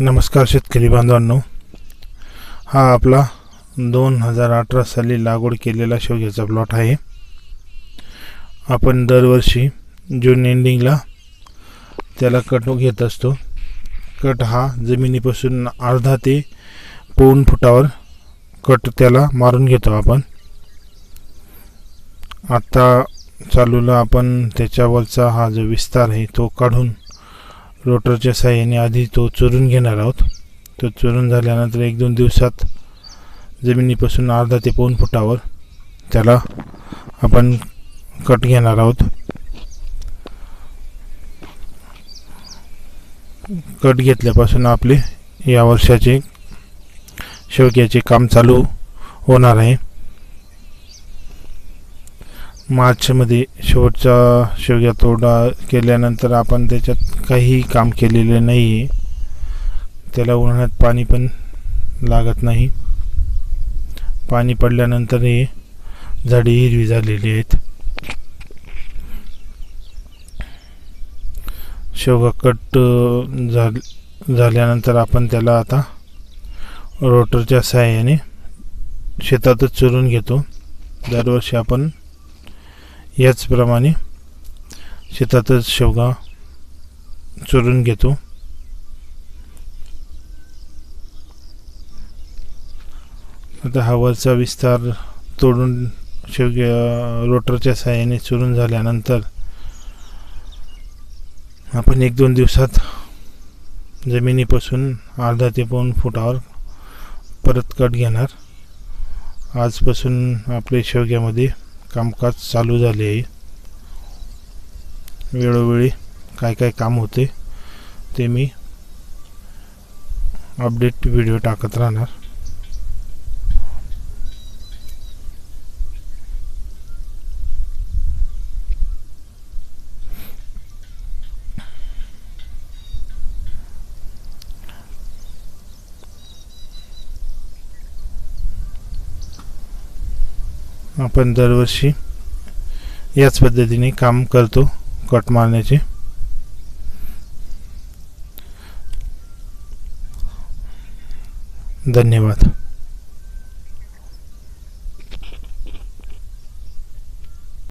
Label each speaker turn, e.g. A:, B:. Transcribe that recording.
A: नमस्कार शेतकरी बांधवांनो. हा आपला दोन हजार अठरा साली लागवड केलेला शेवग्याचा प्लॉट आहे. आपण दरवर्षी जून एंडिंगला त्याला कट घेत असतो. कट हा जमिनीपासून अर्धा ते पाऊण फुटावर कट त्याला मारून घेतो आपण. आत्ता चालूला आपण त्याच्यावरचा हा जो विस्तार आहे तो काढून रोटरच्या साह्याने आधी तो चोरून घेणार आहोत. तो चोरून झाल्यानंतर एक दोन दिवसात जमिनीपासून अर्धा ते पाऊन फुटावर त्याला आपण कट घेणार आहोत. कट घेतल्यापासून आपले या वर्षाचे शेवग्याचे काम चालू होणार आहे. मार्चमध्ये शेवटचा शेवग्या तोडा केल्यानंतर आपण त्याच्यात काही काम केलेले नाही आहे त्याला उन्हाळ्यात पाणी पण लागत नाही. पाणी पडल्यानंतर हे हिरवी झालेली आहेत. शेवगा कट अ, झाल्यानंतर आपण त्याला आता रोटरच्या सहाय्याने शेतातच चुरून घेतो. दरवर्षी आपण याचप्रमाणे शेतातच शेवगा चोरून घेतो. आता हा वरचा विस्तार तोडून शेवग्या रोटरच्या साह्याने चुरून झाल्यानंतर आपण एक दोन दिवसात जमिनीपासून अर्धा ते पाऊण फुटावर परत कट घेणार. आजपासून आपले शेवग्यामध्ये कामकाज चालू झाले आहे. वेळोवेळी काय काय काम होते ते मी अपडेट व्हिडिओ टाकत राहणार. आपण दरवर्षी याच पद्धतीने काम करतो कट मारण्याचे. धन्यवाद.